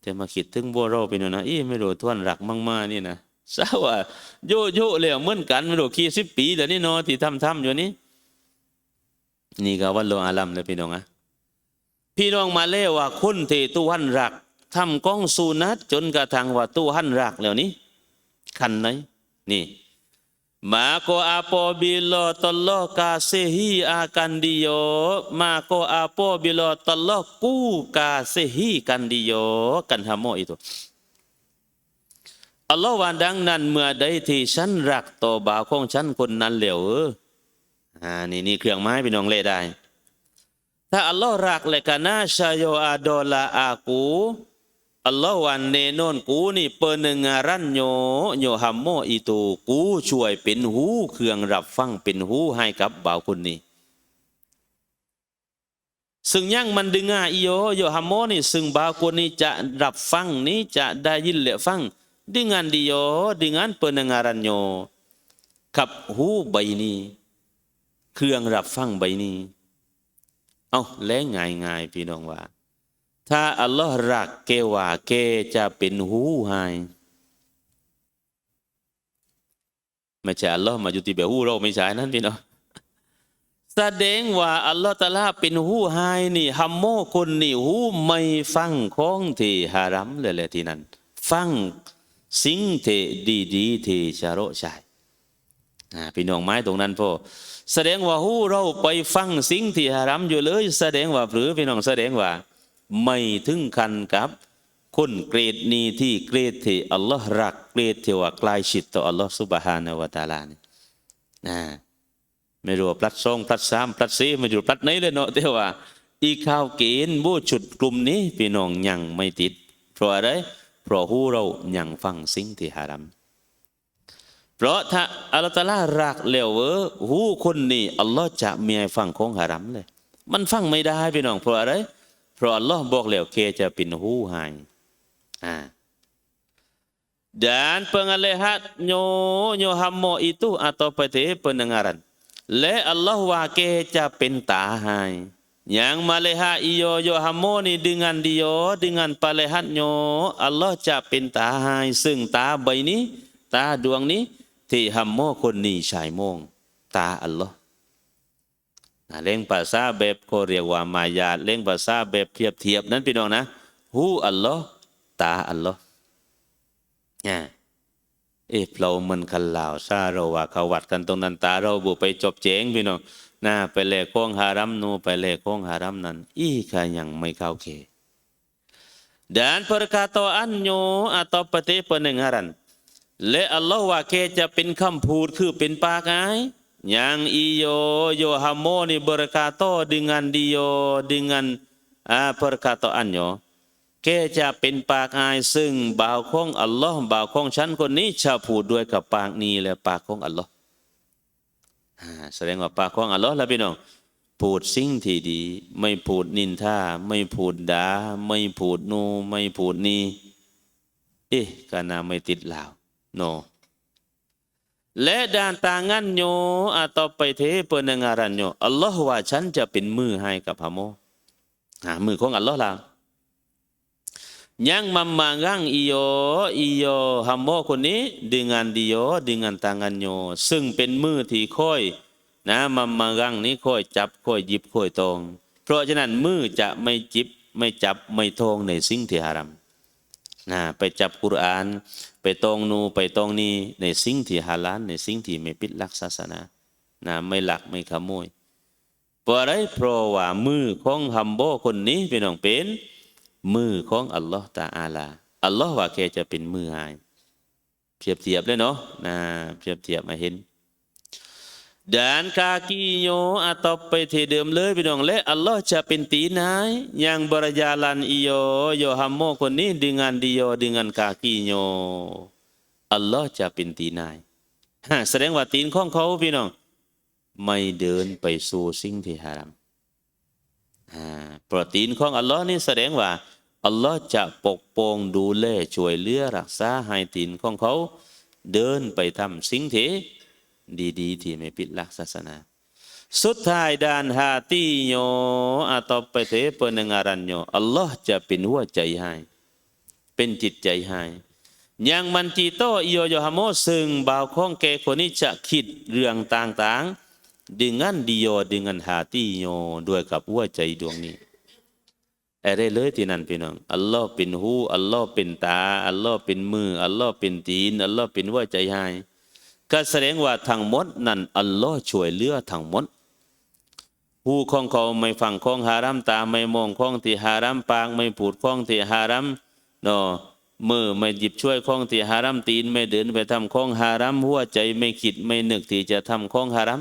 แต่มาคิดถึงบัวเราไปเนนะอีไม่รู้ทวนรักมั่งมานี่นะสาว่าโยโย่เลยเหมือนกันไม่รู้ขี่สิบปีแล้วนี่เนาะที่ทำทำอยู่นี่นี่ก็วันโลอาลัมเลยพี่น้องอะพี่น้องมาเล่ว่าคนที่ตุหันรักทำก้องสูนัดจนกระทั่งว่าตุหันรักแล้วนี้คันไหนนี่ Mako apabila Allah kasihi akan dia Maka apabila Allah ku kasihikan dia Kan hamo itu Allah ว่าดังนั้นเมื่อใดที่ฉันรักต่อบ่าวของฉันคนนั้นเหลวอออ่านี่นี่เครื่องไม้พี่น้องเล่ได้ ถ้าอัลลอฮ์รักเลยกันนะชายโยอาดอลาอากู Allah wan nenon ku ni pendengaran nyo nyo hammo itu ku ช่วยเป็นหูเครื่องรับฟังเป็นหูให้กับบ่าวคนนี้ ซึ่งยังมันดึงาอีโยโยฮัมโมนี่ซึ่งบ่าวคนนี้จะรับฟังนี้จะได้ยินและฟัง dengan dia dengan pendengarannya กับหูใบนี้ เครื่องรับฟังใบนี้ เอาแล้งง่ายๆพี่น้องว่า ถ้าอัลลอฮ์รักเกว่าเกจะเป็นหูให้ไม่ใช่อัลลอฮ์มาอยู่ที่แบบหูเราไม่ใช่นั่นพี่น้องแสดงว่าอัลลอฮ์ตะลาเป็นหูให้นี่ฮัมโมคนนี่หูไม่ฟังของที่ฮารัมเลยแหละที่นั่นฟังสิ่งที่ดีๆที่ชะโรใช่พี่น้องไม้ตรงนั้นพ่อแสดงว่าหูเราไปฟังสิ่งที่ฮารัมอยู่เลย แสดงว่าหรือพี่น้องแสดงว่า ไม่ถึงกันกับ คนเกรดนี้ที่เกรดที่อัลลอฮ์รักเกรดที่ว่าใกล้ชิดต่ออัลลอฮ์สุบฮานาวะตาลานี่นะไม่รู้ว่าพลัดสองพลัดสามพลัดสี่ไม่รู้พลัดไหนเลยเนาะแต่ว่า อีข้าวเกณฑ์บูชุดกลุ่มนี้พี่น้องยังไม่ติด เพราะอะไรเพราะหูเรายังฟังสิ่งที่ฮารัมเพราะถ้าอัลตาลารักแล้วเวอหูคนนี้อัลลอฮ์จะมีฟังของฮารัมเลย มันฟังไม่ได้พี่น้องเพราะอะไร พราะอัลลอฮ์บอกแล้วเคจะเป็นหูหายอ่า dan pengalihat nyo nyo hammo itu atau peti pendengaran le Allah wa ke จะเป็นตาให้ yang maleha iyo yo hammo ni dengan dia dengan palehatnyo Allah จะเป็นตาให้ซึ่งตาใบนี้ต เล่งภาษาแบบเขาเรียกว่ามายาเล่งภาษาแบบเทียบเทียบนั้นพี่น้องนะหูอัลลอฮ์ตาอัลลอฮ์เนี่ยเอ๊ะเรามันคันลาวซาเราว่าเขาวัดกันตรงนั้นตาเราบุไปจบเจงพี่น้องนะไปเลขข้องฮารัมนูไปเลขข้องฮารัมนั้น อีกายังไม่เข้าเค dan perkataannya atau peti pendengaran le Allah ว่าแกจะเป็นคำพูดคือเป็นปากไง yang iyo yo hamoni berkata dengan dia dengan uh, perkataannya แกจะเป็นปากอายซึ่งบ่าวของอัลลอฮ์บ่าวของฉันคนนี้จะพูดด้วยกับปากนี้และปากของอัลลอฮ์แสดงว่าปากของอัลลอฮ์แล้วพี่น้องพูดสิ่งที่ดี ไม่พูดนินทาไม่พูดด่าไม่พูดนู ไม่พูดนี่เอ๊ะกานาไม่ติดลาวโน และด้านต่างงันโยอาต่อไปเทเปนงารันโยอัลลอฮ์ว่าฉันจะเป็นมือให้กับพะโมหามือของอัลลอฮ์ละยังมามางังอีโยอีโยฮัมโมคนนี้ดึงานดิโยดึงานต่างงันโยซึ่งเป็นมือที่ค่อยนะมามางังนี้ค่อยจับค่อยยิบค่อยตอง เพราะฉะนั้นมือจะไม่จิบไม่จับไม่ทองในสิ่งที่ฮารัม นะไปจับกุรอาน ไปตองนูไปตองนี้ในสิ่งที่ฮาลาลในสิ่งที่ไม่ปิดลักศาสนานะไม่หลักไม่ขโมยเพราะอะไรเพราะว่ามือของฮัมโบคนนี้เป็นน้องเป็น มือของอัลลอฮ์ตาอาลาอัลลอฮ์ว่าแกจะเป็นมือหายเทียบเทียบเลยเนาะนะเทียบเทียบมาเห็น dan kakinya atau ไปที่เดิมเลยพี่น้องและอัลลอฮ์จะเป็นตีนาย yang berjalan iyo yo hammo คนนี้ dengan dia dengan kakinya อัลลอฮ์จะเป็นตีนายแสดงว่าตีนของเขาพี่น้องไม่เดินไปสู่สิ่งที่ฮารัมปรตีนของอัลลอฮ์นี่แสดงว่าอัลลอฮ์จะปกป้องดูแลช่วยเหลือรักษาให้ตีนของเขา เดินไปทำสิ่งที่ ดีๆ ที่ไม่ผิดหลักศาสนา สุดท้ายด้านฮาติโย atau ไปเท pendengarannya Allah จะเป็นหัวใจให้ เป็นจิตใจให้ยังมันจีโตอิโยโยฮาโมซึ่งบ่าวของแกคนนี้จะคิดเรื่องต่างๆ dengan dia dengan hatinya ด้วยกับหัวใจดวงนี้อะไรเลยที่นั่นพี่น้องอัลลอฮ์เป็นหูอัลลอฮ์เป็นตา อัลลอฮ์เป็นมือ อัลลอฮ์เป็นตีน อัลลอฮ์เป็นหัวใจให้ ก็แสดงว่าทั้งมดนั้นอัลลอฮ์ช่วยเหลือทั้งมดหูของเขาไม่ฟังของฮารัมตาไม่มองของที่ฮารัมปากไม่พูดของที่ฮารัมเนาะมือไม่หยิบช่วยของที่ฮารัมตีนไม่เดินไปทำของฮารัมหัวใจไม่คิดไม่นึกที่จะทำของฮารัม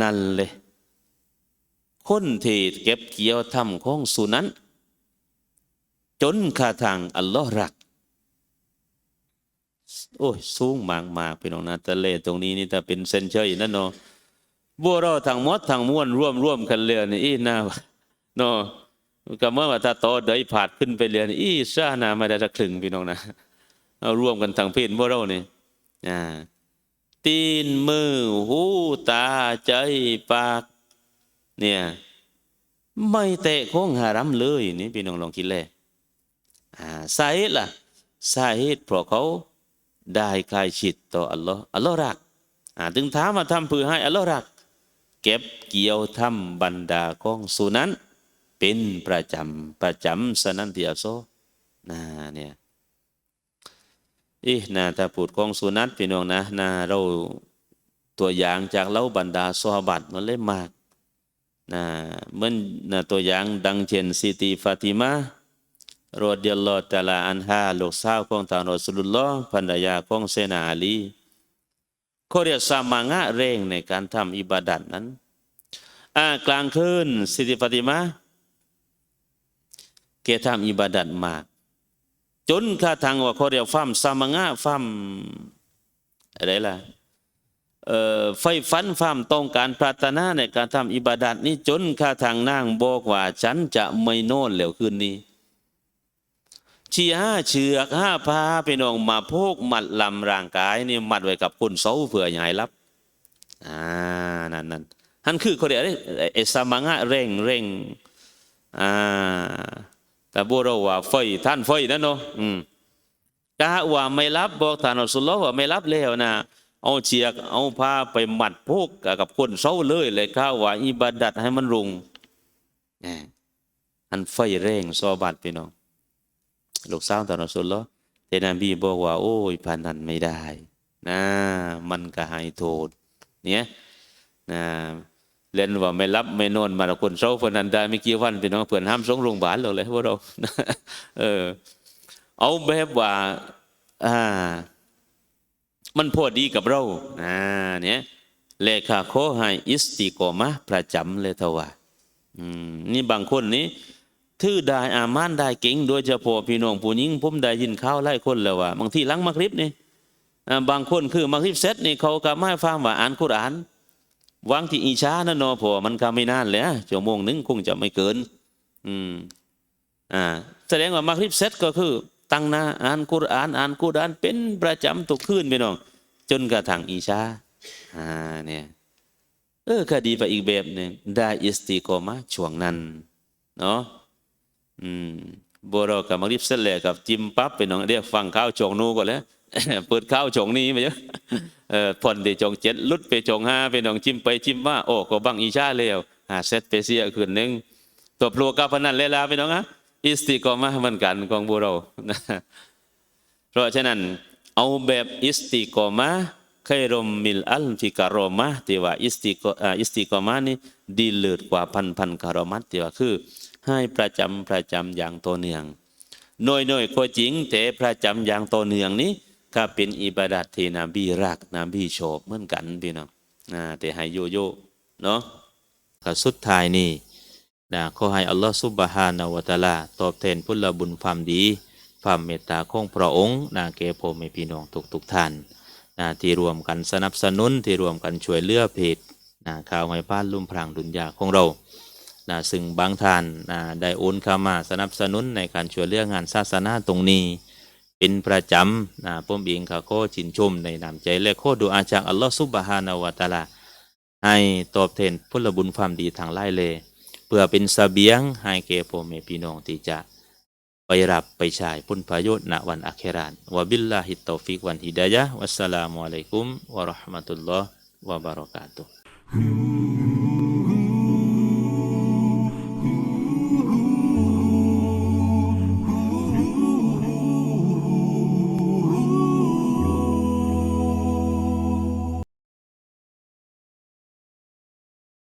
นั่นเลยคนที่เก็บเกี่ยวทำของสุนั้น จนขาทางอัลลอฮ์รัก โอ้ยสูงมากมากๆพี่น้องนะทะเลตรงนี้นี่ถ้าเป็นเส้นเชยนั่นเนาะบัวเราทั้งมดทั้งม้วลร่วมร่วมกันเรือนี่อีน่าเนาะก็เมื่อว่าถ้าโตเดยผาดขึ้นไปเรือนี่อีซ่านาไม่ได้จะคลึงพี่น้องนะเอาร่วมกันทั้งเพศบัวเรานี่อ่าตีนมือหูตาใจปาก เนี่ยไม่เตะของหารัมเลยนี่พี่น้องลองคิดเลยอ่าสาเหตุล่ะสาเหตุเพราะเขา ได้ใกล้ชิดต่ออัลลอฮ์อัลลอฮ์รักถึงถามมาทำเพื่อให้อัลลอฮ์รัก เก็บเกี่ยวทำบรรดาของสุนั้น เป็นประจำประจำสนันเทียโซนะเนี่ยอีนะถ้าพูดของสุนัตพี่น้องนะนะเราตัวอย่างจากเล่าบรรดาซอฮาบัตมันเล่มมากนะเมื่อนนะตัวอย่างดังเช่นซิตีฟาติมา รอดิยัลลอฮฺตะอาลาอันฮาลูกสาวของท่านรอสุลลอฮ์ภรรยาของเซนาอาลีเขาเรียกสามางะเร่งในการทำอิบาดัตนั้นอากลางคืนซิติฟติมาเกทำอิบาดัตมาก จนข้าทางว่าเขาเรียกฟัมสามางะฟัมอะไรล่ะไฟฟันฟัมต้องการปรารถนาในการทำอิบาดัตนี้จนข้าทางนางบอกว่า ฉันจะไม่โน่นแล้วคืนนี้ ชีห้าเชือกห้าพาไปนองมาพกมัดลำร่างกายนี่มัดไว้กับคนเสาเผื่อใหญ่รับอ่านั่นนั่นนั่นคือเขาเรียกไอ้สมังะเร่งเร่งอ่าแต่บัวเราว่าไฟท่านไฟนั่นเนาะอืมกะว่าไม่รับบอกท่านอัสุลลอฮ์ว่าไม่รับแล้วนะเอาเชือกเอาผ้าไปมัดพวกกับคนเสาเลยเลยข้าว่าอิบาดัดให้มันรุงอันไฟเร่งซอบัดพี่น้อง ลูกสาวตอนรอสุลลอฮ์แต่นบีบอกว่า โอ้ยพันนันไม่ได้ นะ มันก็หายโทษ เนี่ยนะเล่นว่าไม่รับไม่นอนมาคนเศร้าคนนั้นได้ไม่กี่วันพี่น้องเพื่อนห้ามส่งโรงพยาบาลเราเลยพวกเราเออ เอาแบบว่า อ่า มันพอดีกับเราอ่าเนี่ยเลขาโคให้อิสติโกมะประจำเลยทว่า อืมนี่บางคนนี้ ถือได้อามานได้เก่งโดยเฉพาะพี่น้องผู้หญิงผมได้ยินข่าวหลายคนแล้วว่า บางทีหลังมักริบนี่บางคนคือมักริบเซตนี่เขาก็ไม่ฟังว่าอ่านคุรานวางที่อีชานั่นเนาะพอมันก็ไม่นานแล้วชั่วโมงหนึ่งคงจะไม่เกิน อืมอ่าแสดงว่ามักริบเซตก็คือ ตั้งหน้าอ่านคุรานอ่านคุรานเป็นประจำทุกคืนพี่น้อง จนกระทั่งอีชาอ่าเนี่ยเออคดีไปอีกแบบหนึ่งได้อิสติโกมาช่วงนั้นเนาะ บัวเรากับมักริบเสลกับจิมปั๊บไปน้องเรียกฟังข้าวจงนูก่อนแล้วเปิดข้าวจงนี้ไปเยอะเออผ่อนเดจงเจ็ดลุดไปจงห้าไปน้องจิมไปจิมว่าโอ้ก็บังอีชาแล้วหาเซตไปเสียคืนนึงตัวพลัวกับพนันเลลาไปน้องฮะอิสติกอมาเหมือนกันของบัวเราเพราะฉะนั้นเอาแบบอิสติกอมาเคยรมมิลอัลฟิการอมาที่ว่าอิสติกอิสติกอมานี่ดีเลิศกว่าพันพันคารอมัตที่ว่าคือ ให้ประจำประจำอย่างตัวเนืองหน่อยหน่อยก็จริงแต่ประจำอย่างตัวเนืองนี้ก็เป็นอิบาดัตที่นบีรักนบีโฉบเหมือนกันพี่น้องนะแต่ให้โยโย่เนาะก็สุดท้ายนี่นะขอให้อัลลอฮฺซุบฮานาวะตะลาตอบแทนพุทธบุญความดี ความเมตตาของพระองค์นะแก่พ่อแม่พี่น้องทุกทุกท่านนะที่รวมกันสนับสนุนที่รวมกันช่วยเหลือเพจนะข่าวให้พ้านลุ่มพรางดุนยาของเรา นะซึ่งบางท่านนะได้โอนเข้ามาสนับสนุนในการช่วยเหลืองานศาสนาตรงนี้ เป็นประจำนะผมเองก็ขอชินชมในนามใจและขอดูอาจากอัลลอฮฺซุบฮานาวะตะลาให้ตอบแทนพลบุญความดีทางไล่เลย เพื่อเป็นสเสบียงให้แก่พ่อแม่พี่น้องที่จะไปรับไปใช้ผลประโยชน์ณวันอาเครานวะบิลลาฮิตตอฟิกวันฮิดายะวัสสลามุอะลัยกุมวะราะห์มะตุลลอฮ์วะบะเราะกาตุฮ์